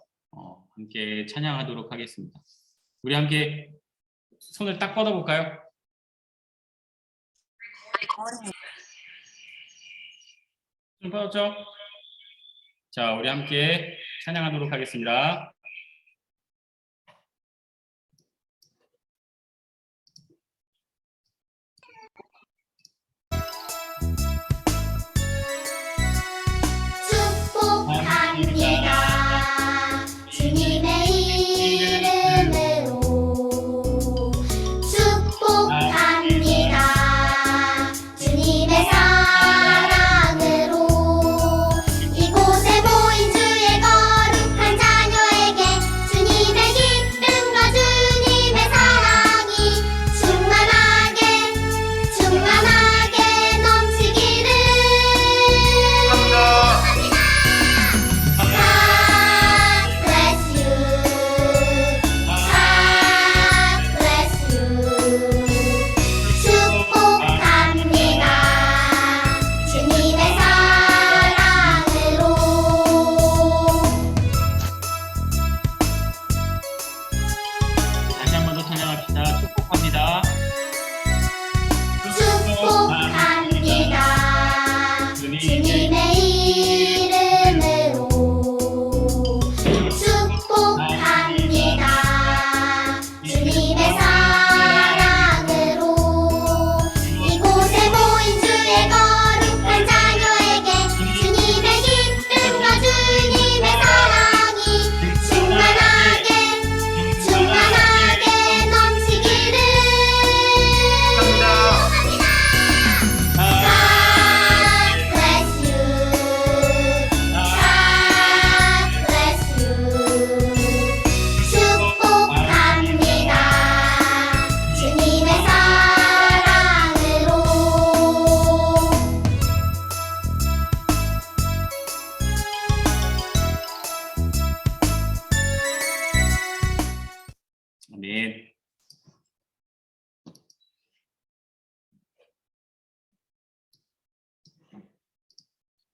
어, 함께 찬양하도록 하겠습니다. 우리 함께 손을 딱 뻗어볼까요? 손 뻗었죠? 자, 우리 함께 찬양하도록 하겠습니다.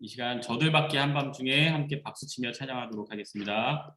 이 시간 저들밖에 한밤중에 함께 박수치며 찬양하도록 하겠습니다.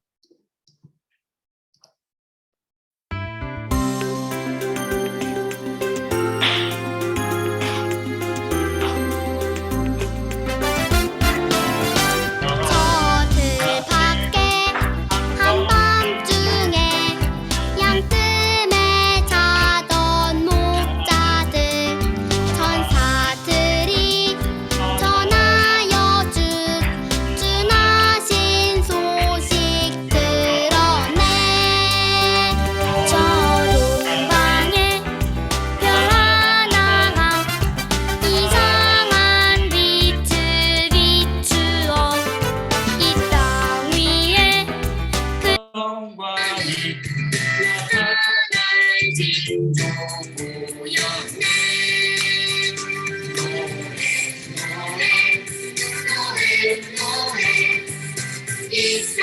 이스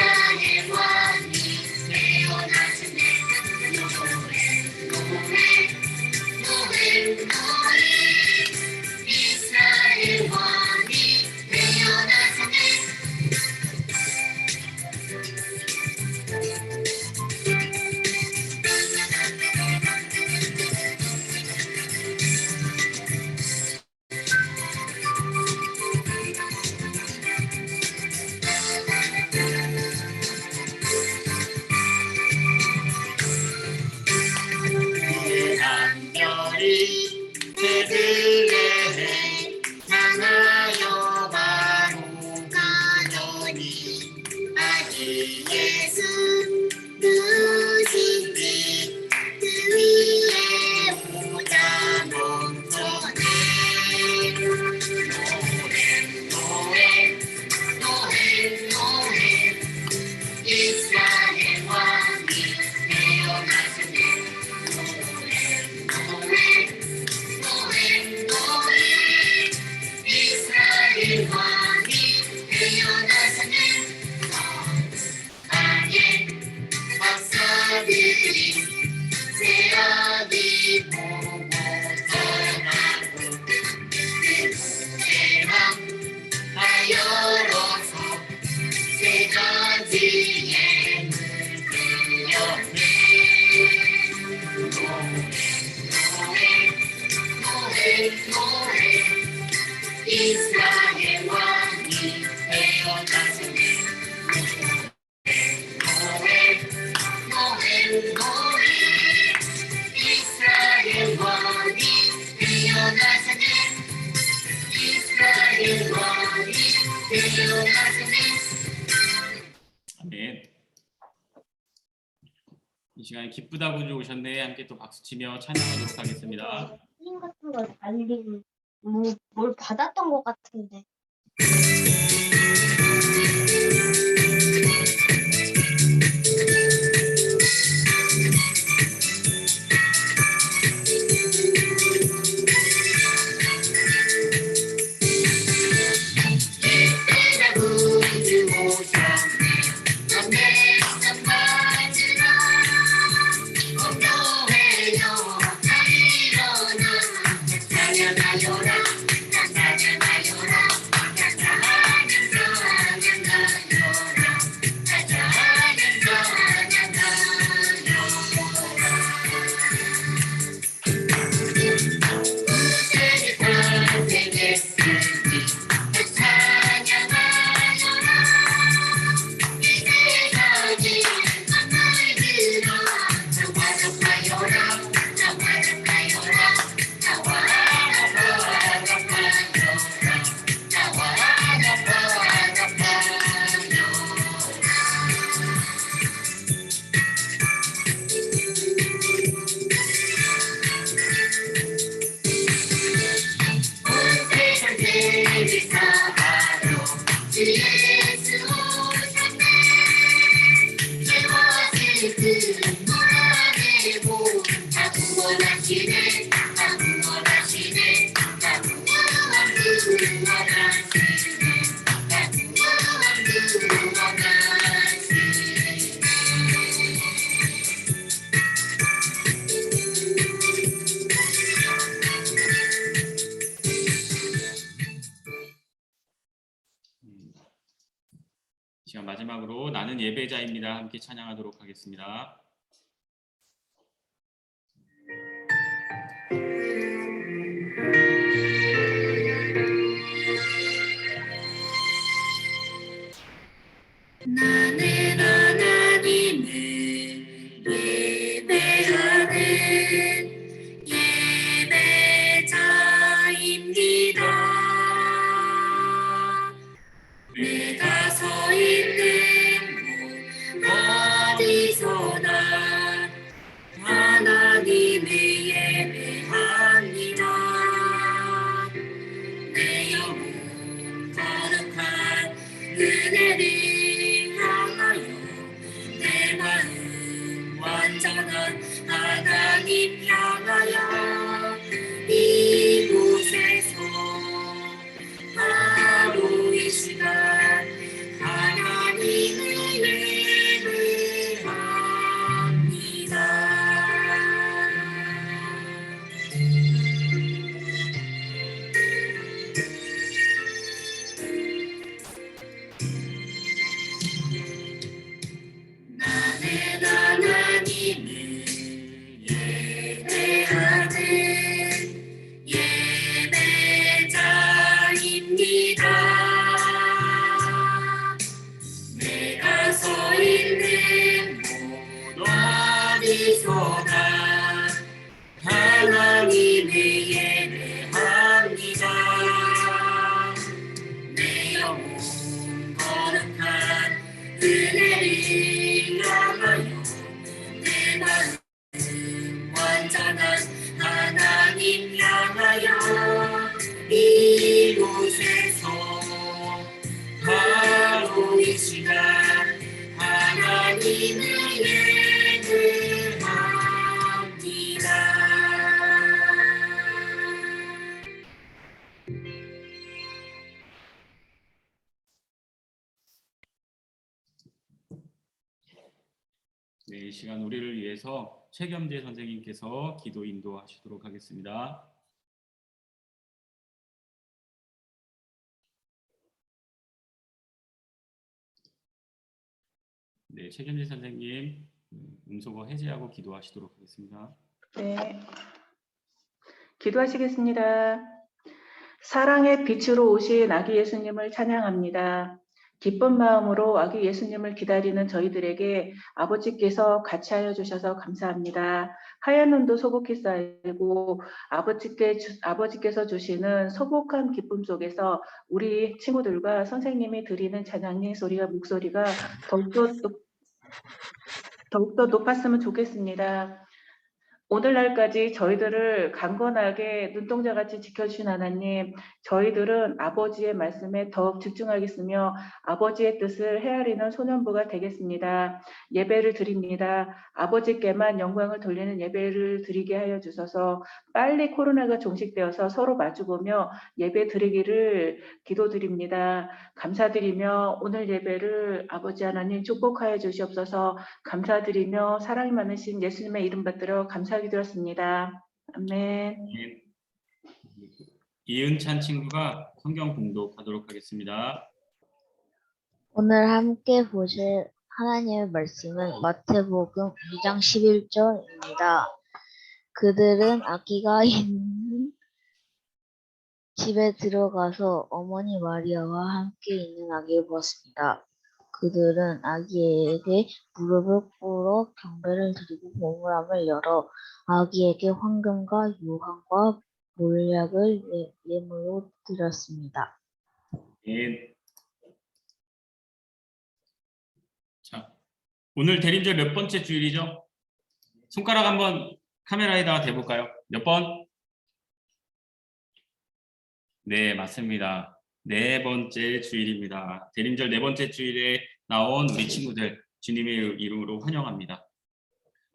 기쁘다고 오셨네 함께 또 박수치며 찬양하도록 하겠습니다. 것 같은 걸 알린 뭐, 뭘 받았던 것 같은데. na na. Thank you. 우리가 함께 찬양하도록 하겠습니다. Amen. 네, 이 시간 우리를 위해서 최겸재 선생님께서 기도 인도하시도록 하겠습니다. 네, 최겸재 선생님 음, 음소거 해제하고 기도하시도록 하겠습니다. 네, 기도하시겠습니다. 사랑의 빛으로 오신 아기 예수님을 찬양합니다. 기쁜 마음으로 아기 예수님을 기다리는 저희들에게 아버지께서 같이 하여 주셔서 감사합니다. 하얀 눈도 소복히 쌓이고 아버지께 주- 아버지께서 주시는 소복한 기쁨 속에서 우리 친구들과 선생님이 드리는 찬양의 소리가 목소리가 더욱더 높- 더욱더 높았으면 좋겠습니다. 오늘날까지 저희들을 강건하게 눈동자같이 지켜주신 하나님, 저희들은 아버지의 말씀에 더욱 집중하겠으며 아버지의 뜻을 헤아리는 소년부가 되겠습니다. 예배를 드립니다. 아버지께만 영광을 돌리는 예배를 드리게 하여 주셔서 빨리 코로나가 종식되어서 서로 마주보며 예배 드리기를 기도드립니다. 감사드리며 오늘 예배를 아버지 하나님 축복하여 주시옵소서 감사드리며 사랑이 많으신 예수님의 이름 받들어 감사 하게 되었습니다. 아멘. 이은찬 친구가 성경 공독하도록 하겠습니다. 오늘 함께 보실 하나님의 말씀은 마태복음 2장 11절입니다. 그들은 아기가 있는 집에 들어가서 어머니 마리아와 함께 있는 아기를 보았습니다. 그들은 아기에게 무릎을 꿇어 경배를 드리고 보물함을 열어 아기에게 황금과 유황과 몰약을 예- 예물로 드렸습니다. 예. 자, 오늘 대림절 몇 번째 주일이죠? 손가락 한번 카메라에다가 대볼까요? 몇 번? 네, 맞습니다. 네 번째 주일입니다. 대림절 네 번째 주일에 나온 우리 친구들 주님의 이름으로 환영합니다.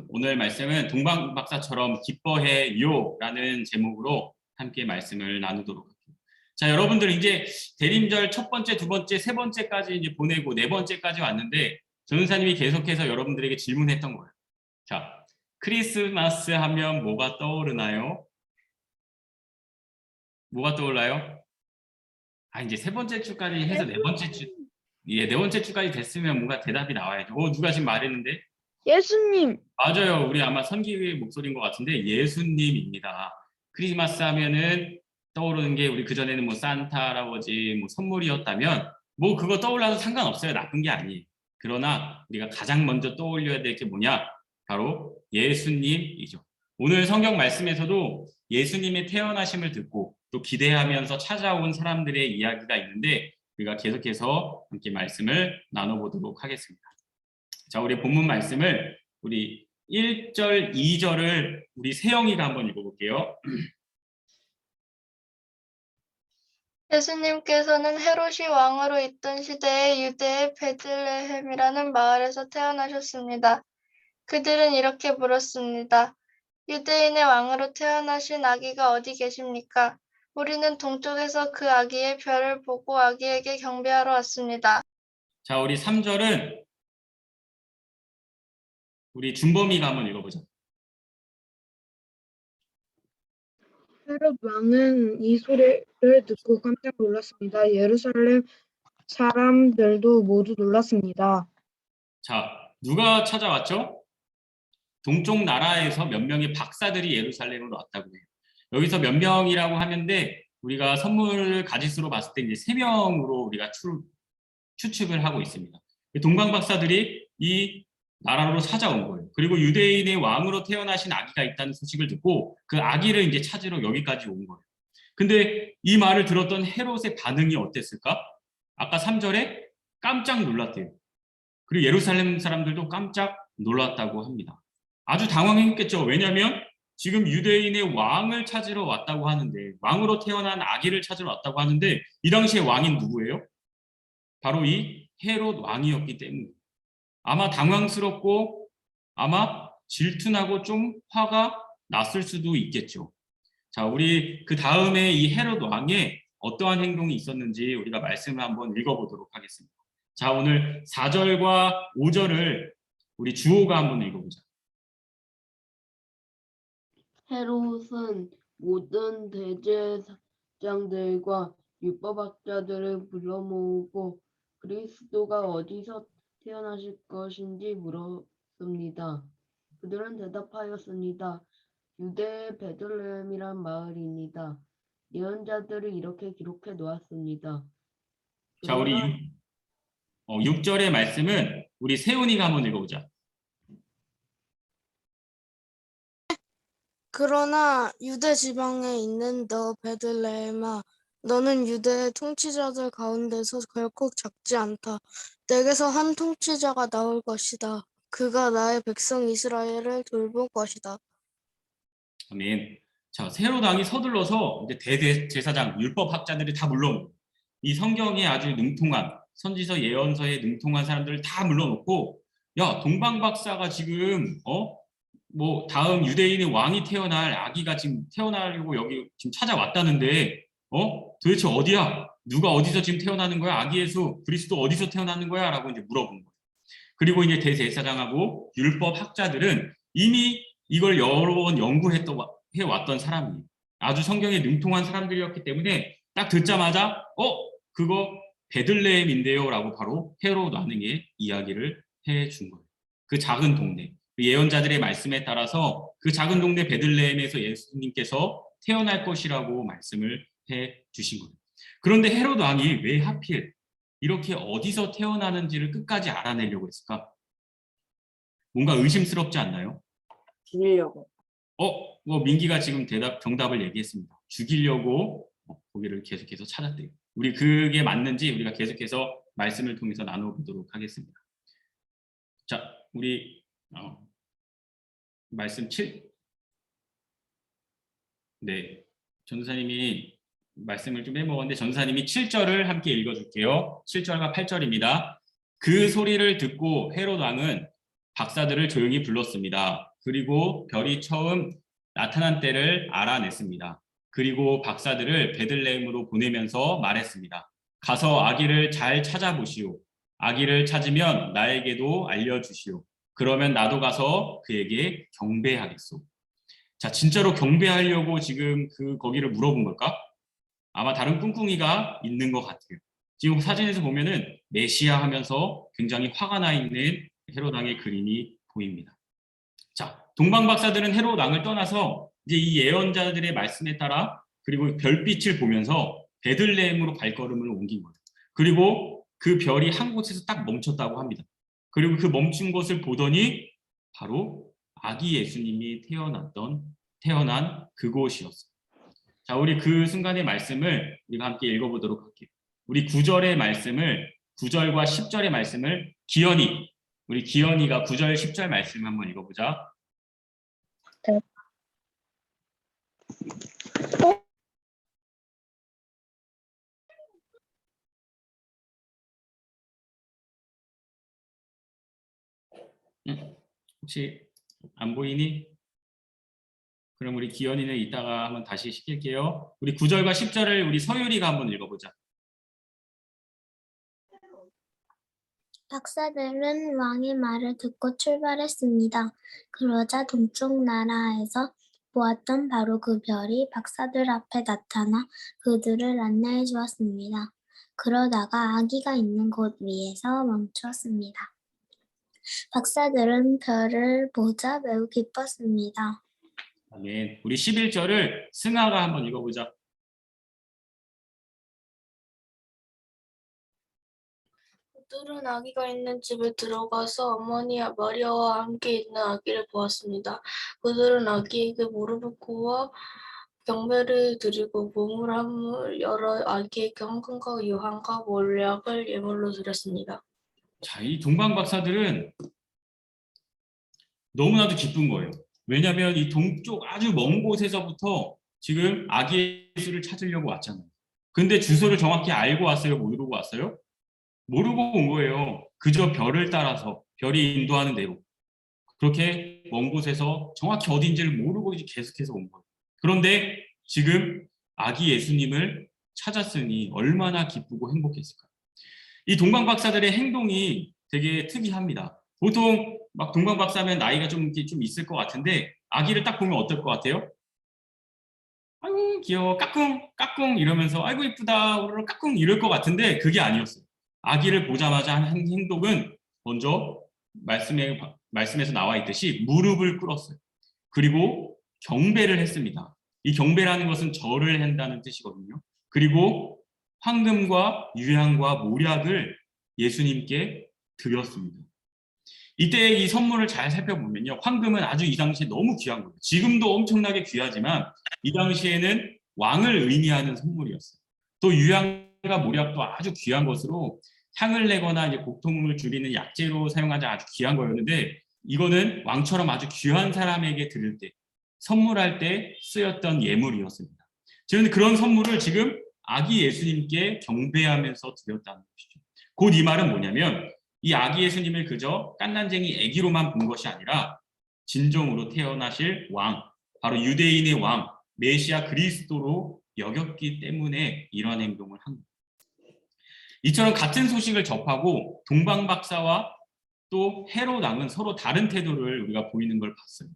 오늘 말씀은 동방 박사처럼 기뻐해요라는 제목으로 함께 말씀을 나누도록 할게요. 자, 여러분들 이제 대림절 첫 번째, 두 번째, 세 번째까지 이제 보내고 네 번째까지 왔는데 전사님이 계속해서 여러분들에게 질문했던 거예요. 자, 크리스마스 하면 뭐가 떠오르나요? 뭐가 떠올라요? 아, 이제 세 번째 주까지 해서 네 번째 주, 예, 네 번째 주까지 됐으면 뭔가 대답이 나와야죠. 어, 누가 지금 말했는데? 예수님, 맞아요. 우리 아마 선기의 목소리인 것 같은데 예수님입니다. 크리스마스 하면은 떠오르는 게 우리 그전에는 뭐 산타 할아버지 뭐 선물이었다면 뭐 그거 떠올라도 상관없어요. 나쁜 게 아니에요. 그러나 우리가 가장 먼저 떠올려야 될 게 뭐냐? 바로 예수님이죠. 오늘 성경 말씀에서도 예수님의 태어나심을 듣고 또 기대하면서 찾아온 사람들의 이야기가 있는데 우리가 계속해서 함께 말씀을 나눠보도록 하겠습니다. 자, 우리 본문 말씀을 우리 1절, 2절을 우리 세영이가 한번 읽어볼게요. 예수님께서는 헤롯이 왕으로 있던 시대에 유대의 베들레헴이라는 마을에서 태어나셨습니다. 그들은 이렇게 물었습니다. 유대인의 왕으로 태어나신 아기가 어디 계십니까? 우리는 동쪽에서 그 아기의 별을 보고 아기에게 경배하러 왔습니다. 자, 우리 3절은 우리 준범이가 한번 읽어보자. 헤롯 왕은 이 소리를 듣고 깜짝 놀랐습니다. 예루살렘 사람들도 모두 놀랐습니다. 자, 누가 찾아왔죠? 동쪽 나라에서 몇 명의 박사들이 예루살렘으로 왔다고 해요. 여기서 몇 명이라고 하는데 우리가 선물 가짓수로 봤을 때 이제 세 명으로 우리가 추, 추측을 하고 있습니다. 동방 박사들이 이 나라로 찾아온 거예요. 그리고 유대인의 왕으로 태어나신 아기가 있다는 소식을 듣고 그 아기를 이제 찾으러 여기까지 온 거예요. 근데 이 말을 들었던 헤롯의 반응이 어땠을까? 아까 3절에 깜짝 놀랐대요. 그리고 예루살렘 사람들도 깜짝 놀랐다고 합니다. 아주 당황했겠죠. 왜냐하면 지금 유대인의 왕을 찾으러 왔다고 하는데 왕으로 태어난 아기를 찾으러 왔다고 하는데 이 당시에 왕인 누구예요? 바로 이 헤롯 왕이었기 때문에 아마 당황스럽고 아마 질투나고 좀 화가 났을 수도 있겠죠. 자, 우리 그 다음에 이 헤롯 왕의 어떠한 행동이 있었는지 우리가 말씀을 한번 읽어보도록 하겠습니다. 자, 오늘 4절과 5절을 우리 주호가 한번 읽어보자. 헤롯은 모든 대제사장들과 율법학자들을 불러 모으고 그리스도가 어디서 태어나실 것인지 물었습니다. 그들은 대답하였습니다. 유대의 베들레헴이란 마을입니다. 예언자들이 이렇게 기록해 놓았습니다. 자, 우리 그러나 유- 어, 6절의 말씀은 우리 세훈이가 한번 읽어보자. 그러나 유대 지방에 있는 너 베들레헴아 너는 유대의 통치자들 가운데서 결코 작지 않다. 내게서 한 통치자가 나올 것이다. 그가 나의 백성 이스라엘을 돌볼 것이다. 아멘. 자, 세로당이 서둘러서 이제 대제사장, 율법학자들이 다 물러오고 이 성경에 아주 능통한 선지서 예언서에 능통한 사람들을 다 물러놓고 야, 동방박사가 지금 어? 뭐 다음 유대인의 왕이 태어날 아기가 지금 태어나려고 여기 지금 찾아왔다는데 어? 도대체 어디야? 누가 어디서 지금 태어나는 거야? 아기 예수 그리스도 어디서 태어나는 거야? 라고 이제 물어본 거예요. 그리고 이제 대제사장하고 율법 학자들은 이미 이걸 여러 번 연구했던 해왔던 사람이에요. 아주 성경에 능통한 사람들이었기 때문에 딱 듣자마자 어 그거 베들레헴인데요라고 바로 헤롯 왕에게 이야기를 해 준 거예요. 그 작은 동네 그 예언자들의 말씀에 따라서 그 작은 동네 베들레헴에서 예수님께서 태어날 것이라고 말씀을 해 주신 거예요. 그런데 헤롯 왕이 왜 하필 이렇게 어디서 태어나는지를 끝까지 알아내려고 했을까? 뭔가 의심스럽지 않나요? 죽이려고. 어, 뭐 민기가 지금 대답 정답을 얘기했습니다. 죽이려고 어, 거기를 계속해서 찾았대요. 우리 그게 맞는지 우리가 계속해서 말씀을 통해서 나눠보도록 하겠습니다. 자, 우리 어, 말씀 7. 네, 전도사님이 말씀을 좀 해먹었는데 전도사님이 7절을 함께 읽어줄게요. 7절과 8절입니다. 그 소리를 듣고 헤롯 왕은 박사들을 조용히 불렀습니다. 그리고 별이 처음 나타난 때를 알아냈습니다. 그리고 박사들을 베들레헴으로 보내면서 말했습니다. 가서 아기를 잘 찾아보시오. 아기를 찾으면 나에게도 알려주시오. 그러면 나도 가서 그에게 경배하겠소. 자, 진짜로 경배하려고 지금 그 거기를 물어본 걸까? 아마 다른 꿍꿍이가 있는 것 같아요. 지금 사진에서 보면은 메시아 하면서 굉장히 화가 나 있는 헤롯 왕의 그림이 보입니다. 자, 동방 박사들은 헤롯 왕을 떠나서 이제 이 예언자들의 말씀에 따라 그리고 별빛을 보면서 베들레헴으로 발걸음을 옮긴 거예요. 그리고 그 별이 한 곳에서 딱 멈췄다고 합니다. 그리고 그 멈춘 것을 보더니 바로 아기 예수님이 태어났던 태어난 그곳이었어요. 자, 우리 그 순간의 말씀을 우리가 함께 읽어보도록 할게요. 우리 9절의 말씀을 9절과 10절의 말씀을 기현이 우리 기현이가 9절 10절 말씀 한번 읽어보자. 응? 혹시 안 보이니? 그럼 우리 기현이는 이따가 한번 다시 시킬게요. 우리 9절과 10절을 우리 서유리가 한번 읽어보자. 박사들은 왕의 말을 듣고 출발했습니다. 그러자 동쪽 나라에서 보았던 바로 그 별이 박사들 앞에 나타나 그들을 안내해 주었습니다. 그러다가 아기가 있는 곳 위에서 멈추었습니다. 박사들은 별을 보자 매우 기뻤습니다. 아멘. 우리 11절을 승아가 한번 읽어보자. 그들은 아기가 있는 집에 들어가서 어머니 마리아와 함께 있는 아기를 보았습니다. 그들은 아기에게 무릎을 꿇어 경배를 드리고 보물함을 열어 아기에게 황금과 유황과 몰약을 예물로 드렸습니다. 자, 이 동방 박사들은 너무나도 기쁜 거예요. 왜냐하면 이 동쪽 아주 먼 곳에서부터 지금 아기 예수를 찾으려고 왔잖아요. 근데 주소를 정확히 알고 왔어요? 모르고 왔어요? 모르고 온 거예요. 그저 별을 따라서 별이 인도하는 대로 그렇게 먼 곳에서 정확히 어딘지를 모르고 이제 계속해서 온 거예요. 그런데 지금 아기 예수님을 찾았으니 얼마나 기쁘고 행복했을까요? 이 동방 박사들의 행동이 되게 특이합니다. 보통 막 동방 박사면 나이가 좀, 좀 있을 것 같은데 아기를 딱 보면 어떨 것 같아요? 아이고 귀여워 까꿍 까꿍 이러면서 아이고 이쁘다 우르르 까꿍 이럴 것 같은데 그게 아니었어요. 아기를 보자마자 한 행동은 먼저 말씀에 말씀에서 나와 있듯이 무릎을 꿇었어요. 그리고 경배를 했습니다. 이 경배라는 것은 절을 한다는 뜻이거든요. 그리고 황금과 유향과 모략을 예수님께 드렸습니다. 이때 이 선물을 잘 살펴보면요. 황금은 아주 이 당시에 너무 귀한 거예요. 지금도 엄청나게 귀하지만 이 당시에는 왕을 의미하는 선물이었어요. 또 유향과 모략도 아주 귀한 것으로 향을 내거나 이제 고통을 줄이는 약재로 사용하자 아주 귀한 거였는데 이거는 왕처럼 아주 귀한 사람에게 드릴 때 선물할 때 쓰였던 예물이었습니다. 저는 그런 선물을 지금 아기 예수님께 경배하면서 드렸다는 것이죠. 곧 이 말은 뭐냐면 이 아기 예수님을 그저 깐난쟁이 아기로만 본 것이 아니라 진정으로 태어나실 왕, 바로 유대인의 왕, 메시아 그리스도로 여겼기 때문에 이런 행동을 한. 이처럼 같은 소식을 접하고 동방 박사와 또 헤롯 왕은 서로 다른 태도를 우리가 보이는 걸 봤어요.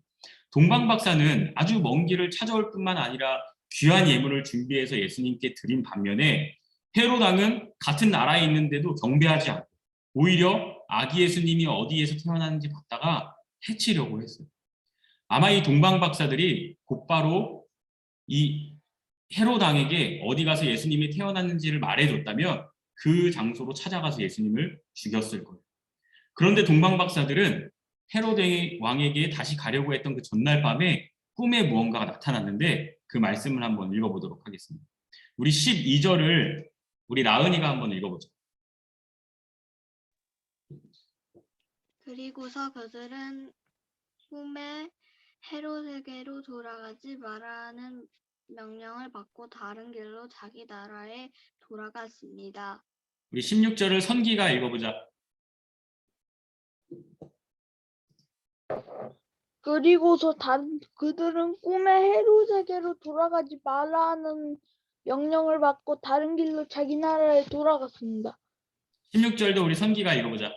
동방 박사는 아주 먼 길을 찾아올 뿐만 아니라 귀한 예물을 준비해서 예수님께 드린 반면에 헤롯 왕은 같은 나라에 있는데도 경배하지 않고 오히려 아기 예수님이 어디에서 태어났는지 봤다가 해치려고 했어요. 아마 이 동방 박사들이 곧바로 이 헤롯 왕에게 어디 가서 예수님이 태어났는지를 말해줬다면 그 장소로 찾아가서 예수님을 죽였을 거예요. 그런데 동방 박사들은 헤롯 왕에게 다시 가려고 했던 그 전날 밤에 꿈에 무언가가 나타났는데 그 말씀을 한번 읽어보도록 하겠습니다. 우리 12절을 우리 라은이가 한번 읽어보죠. 그리고서 그들은 꿈에 헤롯에게로 돌아가지 말라는 명령을 받고 다른 길로 자기 나라에 돌아갔습니다. 우리 16절을 선기가 읽어보자. 그리고서 다른 그들은 꿈에 헤롯에게로 돌아가지 말라는 명령을 받고 다른 길로 자기 나라에 돌아갔습니다. 16절도 우리 선기가 읽어보자.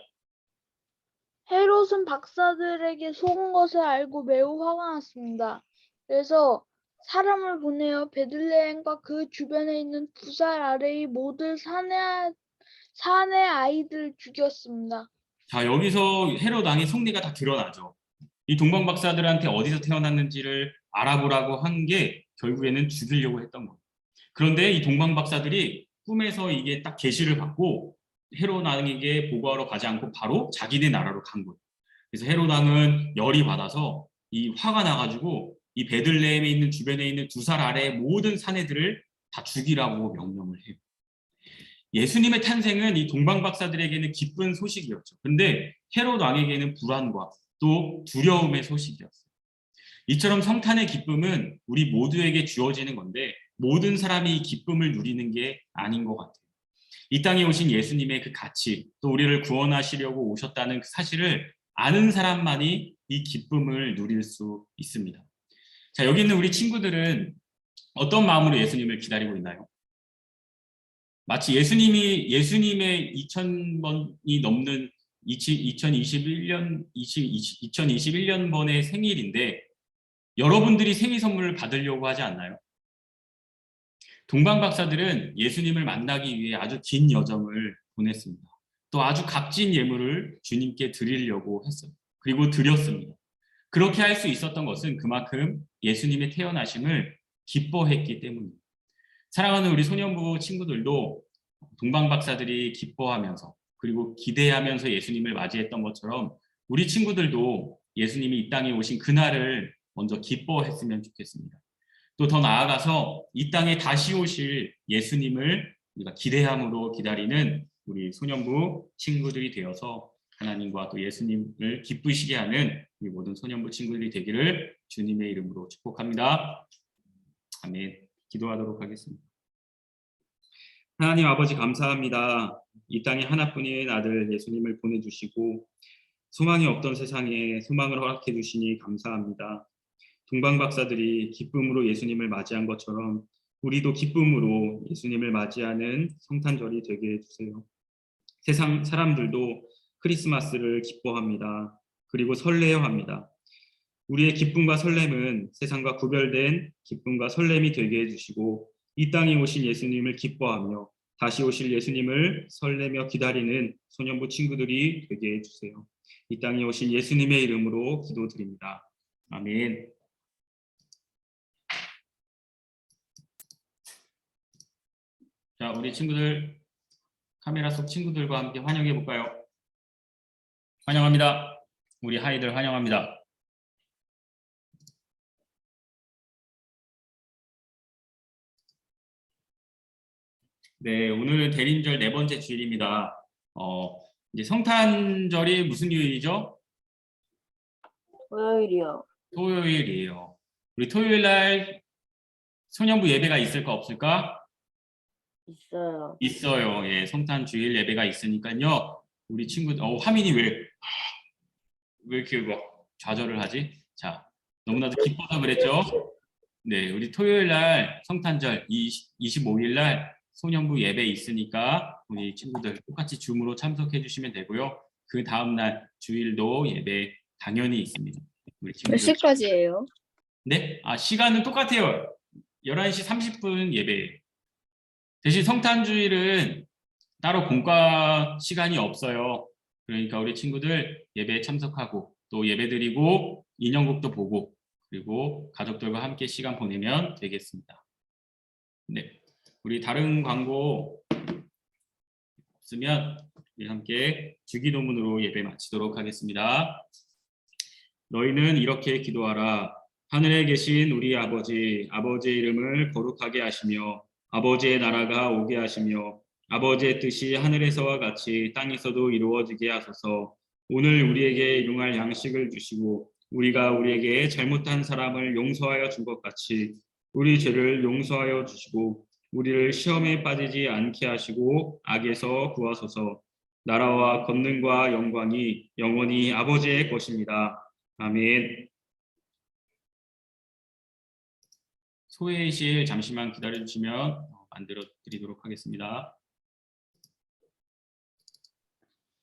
헤롯은 박사들에게 속은 것을 알고 매우 화가 났습니다. 그래서 사람을 보내어 베들레헴과 그 주변에 있는 두 살 아래의 모든 사내 사내 아이들을 죽였습니다. 자 여기서 헤롯 왕의 속내가 다 드러나죠. 이 동방 박사들한테 어디서 태어났는지를 알아보라고 한 게 결국에는 죽이려고 했던 거예요. 그런데 이 동방 박사들이 꿈에서 이게 딱 계시를 받고 헤롯 왕에게 보고하러 가지 않고 바로 자기네 나라로 간 거예요. 그래서 헤롯 왕은 열이 받아서 이 화가 나가지고 이 베들레헴에 있는 주변에 있는 두 살 아래의 모든 사내들을 다 죽이라고 명령을 해요. 예수님의 탄생은 이 동방 박사들에게는 기쁜 소식이었죠. 근데 헤롯 왕에게는 불안과 또 두려움의 소식이었어요. 이처럼 성탄의 기쁨은 우리 모두에게 주어지는 건데 모든 사람이 이 기쁨을 누리는 게 아닌 것 같아요. 이 땅에 오신 예수님의 그 가치, 또 우리를 구원하시려고 오셨다는 그 사실을 아는 사람만이 이 기쁨을 누릴 수 있습니다. 자, 여기 있는 우리 친구들은 어떤 마음으로 예수님을 기다리고 있나요? 마치 예수님이 예수님의 2000번이 넘는 2021년 2021년 번의 생일인데 여러분들이 생일 선물을 받으려고 하지 않나요? 동방 박사들은 예수님을 만나기 위해 아주 긴 여정을 보냈습니다. 또 아주 값진 예물을 주님께 드리려고 했어요. 그리고 드렸습니다. 그렇게 할 수 있었던 것은 그만큼 예수님의 태어나심을 기뻐했기 때문입니다. 사랑하는 우리 소년부 친구들도 동방 박사들이 기뻐하면서 그리고 기대하면서 예수님을 맞이했던 것처럼 우리 친구들도 예수님이 이 땅에 오신 그날을 먼저 기뻐했으면 좋겠습니다. 또 더 나아가서 이 땅에 다시 오실 예수님을 우리가 기대함으로 기다리는 우리 소년부 친구들이 되어서 하나님과 또 예수님을 기쁘시게 하는 우리 모든 소년부 친구들이 되기를 주님의 이름으로 축복합니다. 아멘. 기도하도록 하겠습니다. 하나님 아버지 감사합니다. 이 땅에 하나뿐인 아들 예수님을 보내주시고 소망이 없던 세상에 소망을 허락해 주시니 감사합니다. 동방 박사들이 기쁨으로 예수님을 맞이한 것처럼 우리도 기쁨으로 예수님을 맞이하는 성탄절이 되게 해주세요. 세상 사람들도 크리스마스를 기뻐합니다. 그리고 설레어 합니다. 우리의 기쁨과 설렘은 세상과 구별된 기쁨과 설렘이 되게 해주시고 이 땅에 오신 예수님을 기뻐하며 다시 오실 예수님을 설레며 기다리는 소년부 친구들이 되게 해주세요. 이 땅에 오신 예수님의 이름으로 기도드립니다. 아멘. 자, 우리 친구들 카메라 속 친구들과 함께 환영해 볼까요? 환영합니다. 우리 하이들 환영합니다. 네, 오늘은 대림절 네 번째 주일입니다. 어, 이제 성탄절이 무슨 요일이죠? 토요일이요. 토요일이에요. 우리 토요일 날 소년부 예배가 있을까 없을까? 있어요. 있어요. 예, 성탄 주일 예배가 있으니까요. 우리 친구들, 어, 화민이 왜, 왜 이렇게 막 좌절을 하지? 자, 너무나도 기뻐서 그랬죠? 네, 우리 토요일 날 성탄절 25일 날 소년부 예배 있으니까 우리 친구들 똑같이 줌으로 참석해 주시면 되고요. 그 다음 날 주일도 예배 당연히 있습니다. 우리 몇 친구들. 시까지예요? 네? 아, 시간은 똑같아요. 11시 30분 예배예요. 대신 성탄주일은 따로 공과 시간이 없어요. 그러니까 우리 친구들 예배에 참석하고 또 예배 드리고 인형극도 보고 그리고 가족들과 함께 시간 보내면 되겠습니다. 네. 우리 다른 광고 없으면 우리 함께 주기도문으로 예배 마치도록 하겠습니다. 너희는 이렇게 기도하라. 하늘에 계신 우리 아버지, 아버지의 이름을 거룩하게 하시며 아버지의 나라가 오게 하시며 아버지의 뜻이 하늘에서와 같이 땅에서도 이루어지게 하소서. 오늘 우리에게 일용할 양식을 주시고 우리가 우리에게 잘못한 사람을 용서하여 준 것 같이 우리 죄를 용서하여 주시고 우리를 시험에 빠지지 않게 하시고 악에서 구하소서. 나라와 권능과 영광이 영원히 아버지의 것입니다. 아멘. 소회의 실 잠시만 기다려 주시면 만들어 드리도록 하겠습니다.